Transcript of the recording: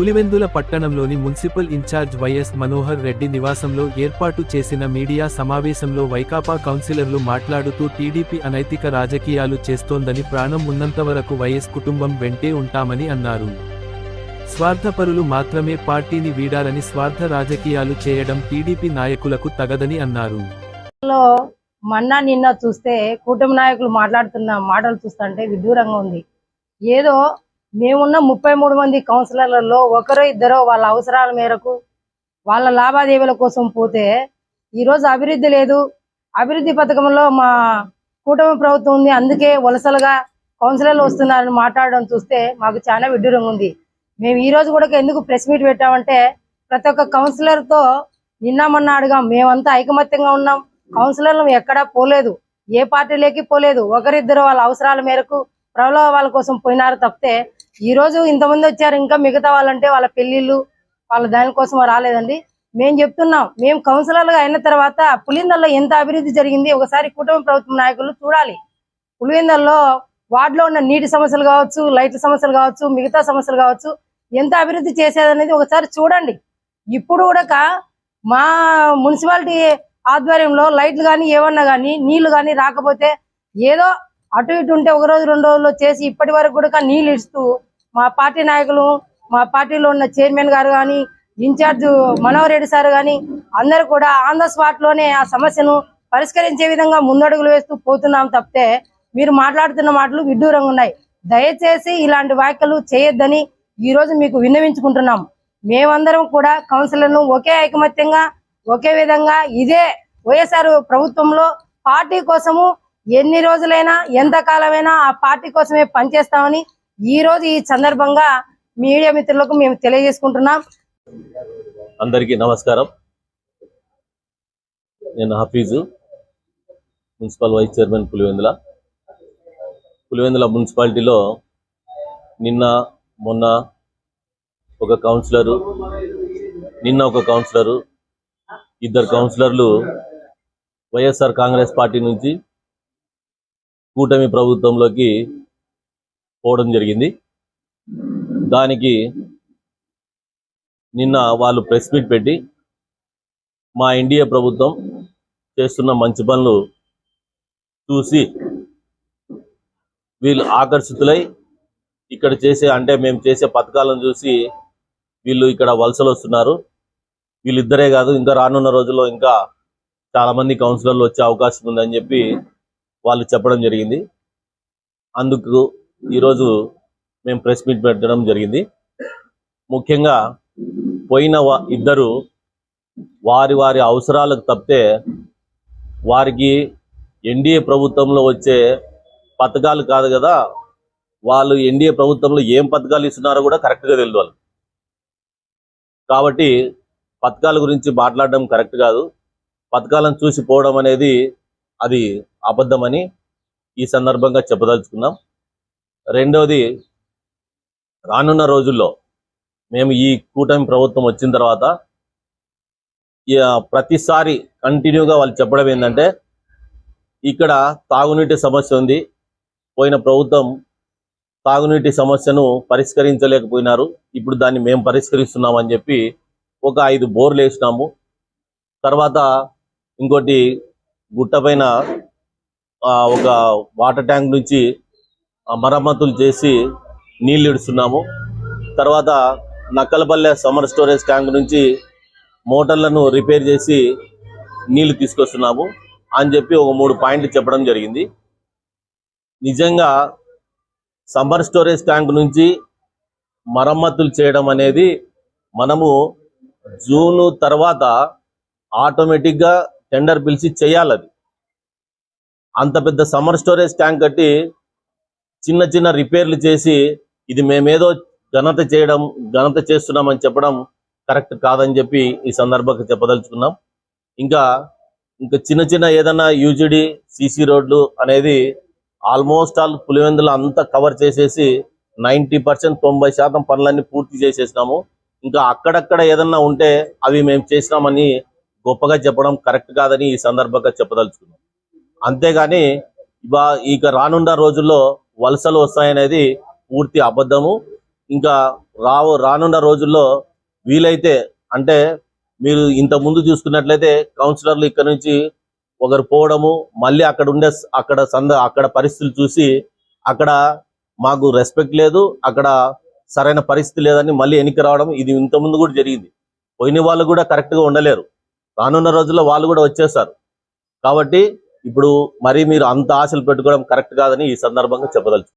పులివెందుల పట్టణంలోని municipal in-charge YS Manohar Reddy నివాసంలో ఏర్పాటు చేసిన మీడియా సమావేశంలో వైకాపా కౌన్సిలర్లు మాట్లాడుతూ టీడీపీ అనైతిక రాజకీయాలు చేస్తోందని ప్రాణం ఉన్నంతవరకు వైఎస్ కుటుంబం వెంటే ఉంటామని అన్నారు. స్వార్థపరులు మాత్రమే పార్టీని వీడాలని స్వార్థ రాజకీయాలు చేయడం టీడీపీ నాయకులకు తగదని అన్నారు. మన్నా మొన్న నిన్న చూస్తే కూటమి నాయకులు మాట్లాడుతున్న మాటలు చూస్తుంటే విడ్డూరంగా ఉంది. ఏదో మేమున్న ముప్పై మూడు మంది కౌన్సిలర్లలో ఒకరో ఇద్దరో వాళ్ళ అవసరాల మేరకు వాళ్ళ లావాదేవీల కోసం పోతే ఈరోజు అభివృద్ధి లేదు. అభివృద్ధి పథకంలో మా కూటమి ప్రభుత్వం ఉంది. అందుకే వలసలుగా కౌన్సిలర్లు వస్తున్నారని మాట్లాడడం చూస్తే మాకు చాలా విడ్డూరంగా ఉంది. మేము ఈ రోజు కూడా ఎందుకు ప్రెస్ మీట్ పెట్టామంటే ప్రతి ఒక్క కౌన్సిలర్తో నిన్న మొన్న అడిగాం. మేమంతా ఐకమత్యంగా ఉన్నాం. కౌన్సిలర్లు ఎక్కడా పోలేదు. ఏ పార్టీలోకి పోలేదు. ఒకరిద్దరు వాళ్ళ అవసరాల మేరకు ప్రలోభాల కోసం పోయినారు తప్పితే ఈ రోజు ఇంతమంది వచ్చారు ఇంకా మిగతా వాళ్ళంటే వాళ్ళ పెళ్ళిళ్ళు వాళ్ళ దానికోసం రాలేదండి. మేము చెప్తున్నాం మేము కౌన్సిలర్లుగా అయిన తర్వాత పులిందల్లో ఎంత అభివృద్ధి జరిగింది ఒకసారి కుటుంబ ప్రభుత్వం నాయకులు చూడాలి. పులివెందల్లో వార్డులో ఉన్న నీటి సమస్యలు కావచ్చు లైట్ల సమస్యలు కావచ్చు మిగతా సమస్యలు కావచ్చు ఎంత అభివృద్ధి చేసేదనేది ఒకసారి చూడండి. ఇప్పుడు కూడా మా మున్సిపాలిటీ ఆధ్వర్యంలో లైట్లు కానీ ఏమన్నా కానీ నీళ్ళు కానీ రాకపోతే ఏదో అటు ఇటు ఉంటే ఒక రోజు రెండు రోజుల్లో చేసి ఇప్పటి వరకు కూడా నీళ్ళు ఇస్తూ మా పార్టీ నాయకులు మా పార్టీలో ఉన్న చైర్మన్ గారు కానీ ఇన్ఛార్జ్ మనోహర్ రెడ్డి సార్ కానీ అందరూ కూడా ఆన్ ద స్పాట్లోనే ఆ సమస్యను పరిష్కరించే విధంగా ముందడుగులు వేస్తూ పోతున్నాం తప్పితే మీరు మాట్లాడుతున్న మాటలు విడ్డూరంగా ఉన్నాయి. దయచేసి ఇలాంటి వ్యాఖ్యలు చేయొద్దని ఈ రోజు మీకు విన్నవించుకుంటున్నాం. మేమందరం కూడా కౌన్సిలర్ను ఒకే ఐకమత్యంగా ఒకే విధంగా ఇదే వైఎస్ఆర్ ప్రభుత్వంలో పార్టీ కోసము ఎన్ని రోజులైనా ఎంత కాలమైనా ఆ పార్టీ కోసమే పనిచేస్తామని ఈ రోజు ఈ సందర్భంగా మీడియా మిత్రులకు మేము తెలియజేసుకుంటున్నాం. అందరికీ నమస్కారం. నేను Hafeez municipal vice chairman Pulivendula. Pulivendula మున్సిపాలిటీలో నిన్న మొన్న ఒక కౌన్సిలరు నిన్న ఒక కౌన్సిలరు ఇద్దరు కౌన్సిలర్లు వైఎస్ఆర్ కాంగ్రెస్ పార్టీ నుంచి కూటమి ప్రభుత్వంలోకి పోవడం జరిగింది. దానికి నిన్న వాళ్ళు ప్రెస్ మీట్ పెట్టి మా ఎన్డీఏ ప్రభుత్వం చేస్తున్న మంచి పనులు చూసి వీళ్ళు ఆకర్షితులై ఇక్కడ చేసే అంటే మేము చేసే పథకాలను చూసి వీళ్ళు ఇక్కడ వలసలు వస్తున్నారు. వీళ్ళిద్దరే కాదు ఇంకా రానున్న రోజుల్లో ఇంకా చాలా మంది కౌన్సిలర్లు వచ్చే అవకాశం ఉందని చెప్పి వాళ్ళు చెప్పడం జరిగింది. అందుకు ఈరోజు మేము ప్రెస్ మీట్ పెట్టడం జరిగింది. ముఖ్యంగా పోయిన ఇద్దరు వారి వారి అవసరాలకు తప్పితే వారికి ఎన్డీఏ ప్రభుత్వంలో వచ్చే పథకాలు కాదు కదా వాళ్ళు ఎన్డీఏ ప్రభుత్వంలో ఏం పథకాలు ఇస్తున్నారో కూడా కరెక్ట్గా తెలియదు కాబట్టి పథకాల గురించి మాట్లాడడం కరెక్ట్ కాదు. పథకాలను చూసి పోవడం అనేది అది అబద్ధమని ఈ సందర్భంగా చెప్పదలుచుకున్నాం. రెండవది రానున్న రోజుల్లో మేము ఈ కూటమి ప్రభుత్వం వచ్చిన తర్వాత ప్రతిసారి కంటిన్యూగా వాళ్ళు చెప్పడం ఏంటంటే ఇక్కడ తాగునీటి సమస్య ఉంది. పోయిన ప్రభుత్వం తాగునీటి సమస్యను పరిష్కరించలేకపోయినారు. ఇప్పుడు దాన్ని మేము పరిష్కరిస్తున్నామని చెప్పి ఒక ఐదు బోర్లు వేసినాము. తర్వాత ఇంకోటి గుట్ట పైన ఆ, ఒక వాటర్ ట్యాంక్ నుంచి మరమ్మతులు చేసి నీళ్ళు ఇడుస్తున్నాము. తర్వాత నక్కలపల్లె సమ్మర్ స్టోరేజ్ ట్యాంక్ నుంచి మోటార్లను రిపేర్ చేసి నీళ్ళు తీసుకొస్తున్నాము అని చెప్పి ఒక మూడు పాయింట్లు చెప్పడం జరిగింది. నిజంగా సమ్మర్ స్టోరేజ్ ట్యాంక్ నుంచి మరమ్మతులు చేయడం అనేది మనము జూను తర్వాత ఆటోమేటిక్గా టెండర్ పిలిచి చేయాలి అది అంత పెద్ద సమ్మర్ స్టోరేజ్ ట్యాంక్ కట్టి చిన్న చిన్న రిపేర్లు చేసి ఇది మేమేదో ఘనత చేయడం ఘనత చేస్తున్నామని చెప్పడం కరెక్ట్ కాదని చెప్పి ఈ సందర్భంగా చెప్పదలుచుకున్నాం. ఇంకా ఇంకా చిన్న చిన్న ఏదైనా యూజిడి సిసి రోడ్లు అనేది ఆల్మోస్ట్ ఆల్ పులివెందులు అంతా కవర్ చేసేసి నైంటీ పర్సెంట్ తొంభై శాతం పనులన్నీ పూర్తి చేసేసినాము. ఇంకా అక్కడక్కడ ఏదన్నా ఉంటే అవి మేము చేసినామని గొప్పగా చెప్పడం కరెక్ట్ కాదని ఈ సందర్భంగా చెప్పదలుచుకున్నాం. అంతేగాని ఇవా ఇక రానున్న రోజుల్లో వలసలు వస్తాయనేది పూర్తి అబద్ధము. ఇంకా రావు రానున్న రోజుల్లో వీలైతే అంటే మీరు ఇంత ముందు చూసుకున్నట్లయితే కౌన్సిలర్లు ఇక్కడ నుంచి ఒకరు పోవడము మళ్ళీ అక్కడ ఉండే అక్కడ సంద అక్కడ పరిస్థితులు చూసి అక్కడ మాకు రెస్పెక్ట్ లేదు అక్కడ సరైన పరిస్థితి లేదని మళ్ళీ ఎన్నిక రావడం ఇది ఇంత ముందు కూడా జరిగింది. పోయిన వాళ్ళు కూడా కరెక్ట్గా ఉండలేరు. రానున్న రోజుల్లో వాళ్ళు కూడా వచ్చేస్తారు. కాబట్టి ఇప్పుడు మరి మీరు అంత ఆశలు పెట్టుకోవడం కరెక్ట్ కాదని ఈ సందర్భంగా చెప్పదలుచు